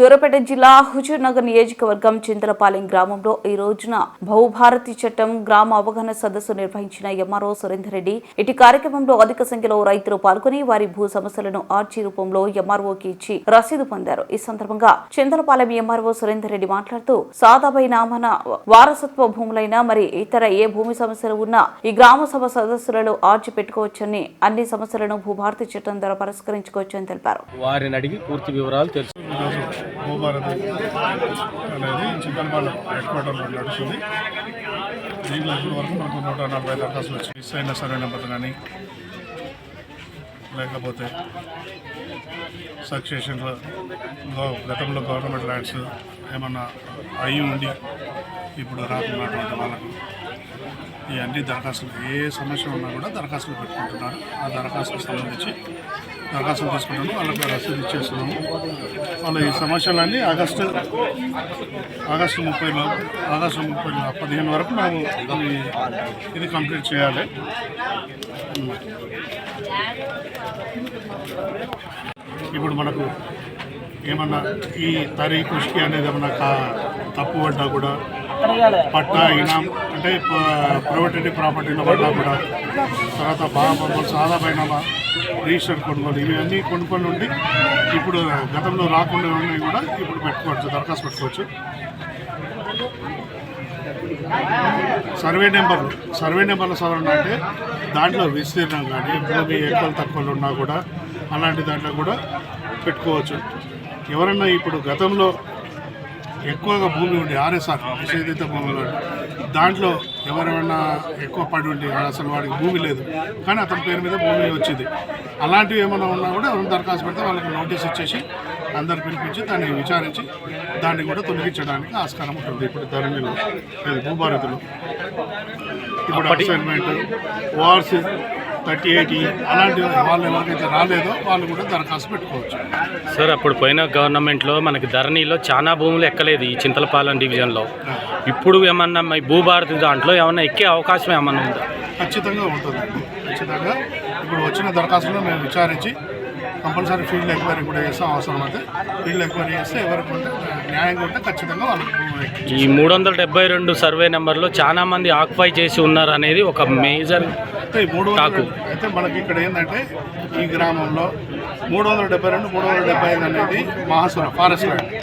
సూర్యాపేట జిల్లా హుజూర్నగర్ నియోజకవర్గం చింతలపాలెం గ్రామంలో ఈ రోజున భూభారతి చట్టం గ్రామ అవగాహన సదస్సు నిర్వహించిన ఎంఆర్ఓ సురేందర్ రెడ్డి. ఇటు కార్యక్రమంలో అధిక సంఖ్యలో రైతులు పాల్గొని వారి భూ సమస్యలను ఆర్జీ రూపంలో ఎంఆర్ఓకి ఇచ్చి రసీదు పొందారు. ఈ సందర్భంగా చింతలపాలెం ఎంఆర్ఓ సురేందర్ రెడ్డి మాట్లాడుతూ సాదాబై మన వారసత్వ భూములైన మరి ఇతర ఏ భూమి సమస్యలు ఉన్నా ఈ గ్రామ సభ సదస్సులలో ఆర్చి పెట్టుకోవచ్చని అన్ని సమస్యలను భూభారతి చట్టం ద్వారా పరిష్కరించుకోవచ్చని తెలిపారు. వారిని అడిగి పూర్తి వివరాలు తెలుసు. భూభారతి అనేది చింతలపాలెం హెడ్ క్వార్టర్లో నడుస్తుంది. దీంట్లో ఇప్పటి వరకు మనకు నూట నలభై దరఖాస్తులు వచ్చి మిస్ అయిన సర్వే నెంబర్ కానీ లేకపోతే సక్సెషన్లో గతంలో గవర్నమెంట్ ల్యాండ్స్ ఏమన్నా అయి ఉండి ఇప్పుడు రాకున్నటువంటి వాళ్ళకు ఈ అన్ని దరఖాస్తులు ఏ సమస్య ఉన్నా కూడా దరఖాస్తులు పెట్టుకుంటున్నారు. ఆ దరఖాస్తుకు సంబంధించి దరఖాస్తులు తీసుకుంటాము వాళ్ళకి రసీదు ఇచ్చేస్తున్నాము. వాళ్ళ ఈ సమస్యలన్నీ ఆగస్టు ఆగస్టు ముప్పైలో ఆగస్టు ముప్పై పదిహేను వరకు మేము ఇది కంప్లీట్ చేయాలి. ఇప్పుడు మనకు ఏమన్నా ఈ తరి కృషికి అనేది ఏమన్నా కా- తప్పు పడ్డా కూడా పట్టా ఇనాం అంటే ప్రైవేట్ ప్రాపర్టీలో పడ్డా కూడా. తర్వాత బాగా సాదా పైన రిజిస్టర్ కొనుగోలు ఇవన్నీ కొనుక్కొని ఉండి ఇప్పుడు గతంలో రాకుండా ఉన్నాయి కూడా ఇప్పుడు పెట్టుకోవచ్చు దరఖాస్తు పెట్టుకోవచ్చు. సర్వే నెంబర్లు సర్వే నెంబర్ల సవరణ అంటే దాంట్లో విస్తీర్ణం కానీ భూమి ఎక్కువ తక్కువలు ఉన్నా కూడా అలాంటి దాంట్లో కూడా పెట్టుకోవచ్చు. ఎవరన్నా ఇప్పుడు గతంలో ఎక్కువగా భూమి ఉండి ఆర్ఎస్ఆర్ నిషేధిత భూములు దాంట్లో ఎవరైనా ఎక్కువ పడి ఉండి అసలు వాడికి భూమి లేదు. కానీ అతని పేరు మీద భూమి వచ్చింది. అలాంటివి ఏమైనా ఉన్నా కూడా ఎవరైనా దరఖాస్తు పెడితే వాళ్ళకి నోటీస్ ఇచ్చేసి అందరు పిలిపించి దాన్ని విచారించి దాన్ని కూడా తొలగించడానికి ఆస్కారం ఉంటుంది. ఇప్పుడు ధరణిలో లేదు భూభారతులు. ఇప్పుడు అసైన్మెంట్ వార్స్ థర్టీ ఎయిటీ అలాంటి వాళ్ళు ఎవరికైతే రాలేదో వాళ్ళు కూడా దరఖాస్తు పెట్టుకోవచ్చు. సార్ అప్పుడు పోయిన గవర్నమెంట్లో మనకి ధరణిలో చాలా భూములు ఎక్కలేదు ఈ చింతలపాలెం డివిజన్లో. ఇప్పుడు ఏమన్నా ఈ భూభారతి దాంట్లో ఏమన్నా ఎక్కే అవకాశం ఏమన్నా ఉందా? ఖచ్చితంగా ఉంటుంది. ఖచ్చితంగా ఇప్పుడు వచ్చిన దరఖాస్తులో మేము విచారించి కంపల్సరీ ఫీల్డ్ ఎంక్వైరీ కూడా చేస్తాం అవసరం అయితే ఫీల్డ్ ఎంక్వైరీ చేస్తే ఎవరికి ఉంటే న్యాయంగా ఉంటే ఖచ్చితంగా వాళ్ళకి. ఈ మూడు వందల డెబ్బై రెండు సర్వే నెంబర్లో చాలా మంది ఆక్యుపై చేసి ఉన్నారు అనేది ఒక మేజర్ అయితే మూడు టాకు. అయితే మనకి ఇక్కడ ఏంటంటే ఈ గ్రామంలో మూడు వందల డెబ్బై రెండు మూడు వందల డెబ్బై ఐదు అనేది మహాసుర ఫారెస్ట్ ల్యాండ్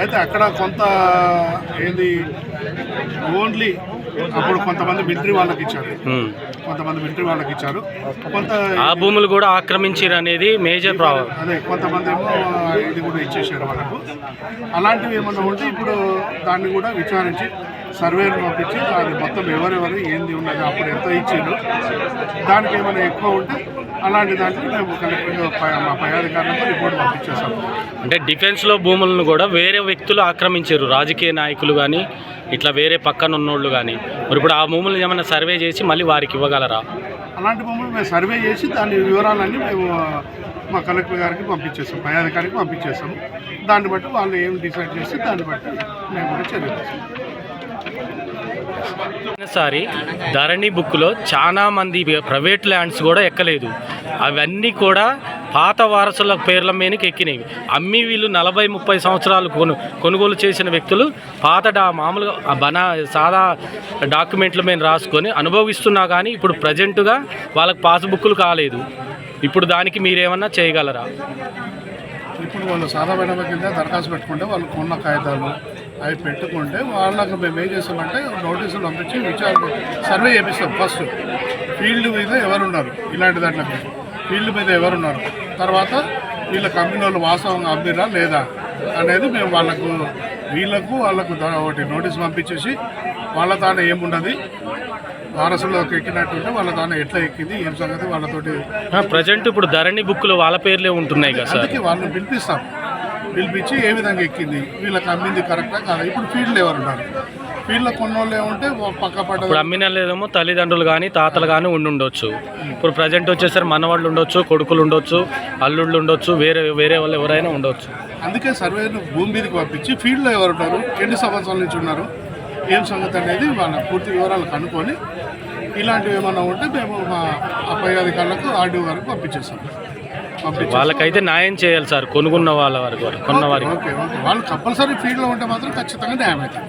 అయితే అక్కడ కొంత ఏంది ఓన్లీ అప్పుడు కొంతమంది మిలిటరీ వాళ్ళకి ఇచ్చారు. కొంతమంది మిలిటరీ వాళ్ళకి ఇచ్చారు కొంత ఆ భూములు కూడా ఆక్రమించారు అనేది మేజర్ ప్రాబ్లం అదే కొంతమంది ఏమో ఇది కూడా ఇచ్చేసారు వాళ్ళకు. అలాంటివి ఏమన్నా ఉంటే ఇప్పుడు దాన్ని కూడా విచారించి సర్వేను పంపించి అది మొత్తం ఎవరెవరు ఏంది ఉన్నది అప్పుడు ఎంత ఇచ్చారు దానికి ఏమైనా ఎక్కువ ఉంటే అలాంటి దానికి మేము కలెక్టర్ మా పై అధికారులకు రిపోర్ట్ పంపించేసాం అంటే డిఫెన్స్లో భూములను కూడా వేరే వ్యక్తులు ఆక్రమించారు. రాజకీయ నాయకులు కానీ ఇట్లా వేరే పక్కన ఉన్నోళ్ళు కానీ మరి ఇప్పుడు ఆ భూములను ఏమైనా సర్వే చేసి మళ్ళీ వారికి ఇవ్వగలరా? అలాంటి భూములు మేము సర్వే చేసి దాని వివరాలన్నీ మేము మా కలెక్టర్ గారికి పంపించేస్తాం పై అధికారికి దాన్ని బట్టి వాళ్ళు ఏం డిసైడ్ చేసి దాన్ని బట్టి మేము కూడా చర్య ధరణి బుక్లో చాలా మంది ప్రైవేట్ ల్యాండ్స్ కూడా ఎక్కలేదు. అవన్నీ కూడా పాత వారసుల పేర్ల మీదకి ఎక్కినవి. అమ్మి వీళ్ళు నలభై ముప్పై సంవత్సరాలు కొను కొనుగోలు చేసిన వ్యక్తులు పాత డా మామూలుగా బనా సాదా డాక్యుమెంట్ల మీద రాసుకొని అనుభవిస్తున్నా కానీ ఇప్పుడు ప్రజెంటుగా వాళ్ళకి పాస్బుక్లు కాలేదు. ఇప్పుడు దానికి మీరేమన్నా చేయగలరా? ఇప్పుడు వాళ్ళు సాధారణ కింద దరఖాస్తు పెట్టుకుంటే వాళ్ళు కొన్న కాగితాలు అవి పెట్టుకుంటే వాళ్ళకి మేము ఏం చేస్తామంటే నోటీసులు పంపించి విచారణ సర్వే చేపిస్తాం ఫస్ట్. ఫీల్డ్ మీద ఎవరున్నారు? ఇలాంటి దాంట్లో ఫీల్డ్ మీద ఎవరున్నారు? తర్వాత వీళ్ళ కంపెనీ వాస్తవంగా అమ్మిరా లేదా అనేది మేము వాళ్ళకు వీళ్ళకు వాళ్ళకు ఒకటి నోటీస్ పంపించేసి వాళ్ళ తాను ఏముండదు? వారసులోకి ఎక్కినట్టుంటే వాళ్ళ తాను ఎట్లా ఎక్కింది ఏం సంగతి వాళ్ళతోటి ప్రజెంట్ ఇప్పుడు ధరణి బుక్లు వాళ్ళ పేర్లే ఉంటున్నాయి కదా అందుకే వాళ్ళని పిలిపిస్తాం. పిలిపించి ఏ విధంగా ఎక్కింది వీళ్ళకి అమ్మింది కరెక్టా కాదా? ఇప్పుడు ఫీల్డ్ ఎవరు ఉన్నారు? ఫీల్డ్లో కొన్నోళ్ళు ఏమంటే పక్క పడ్డ అమ్మిన లేదేమో తల్లిదండ్రులు కానీ తాతలు కానీ ఉండి ఉండొచ్చు. ఇప్పుడు ప్రజెంట్ వచ్చేసరికి మనవాళ్ళు ఉండొచ్చు కొడుకులు ఉండొచ్చు అల్లుళ్ళు ఉండొచ్చు వేరే వేరే వాళ్ళు ఎవరైనా ఉండొచ్చు. అందుకే సర్వేను భూమి మీదకి పంపించి ఫీల్డ్లో ఎవరు ఉన్నారు? ఎన్ని సంవత్సరాల నుంచి ఉన్నారు? ఏం సంగతి అనేది వాళ్ళ పూర్తి వివరాలు కనుక్కొని ఇలాంటివి ఏమైనా ఉంటే మేము మా పై అధికారులకు ఆర్డీఓ గారికి పంపించేస్తాం. పంపించేసి వాళ్ళకైతే న్యాయం చేయాలి సార్ కొనుక్కున్న వాళ్ళ వారికి కొన్న వారికి. Okay okay. వాళ్ళు కంపల్సరీ ఫీల్డ్లో ఉంటే మాత్రం ఖచ్చితంగా న్యాయం అవుతుంది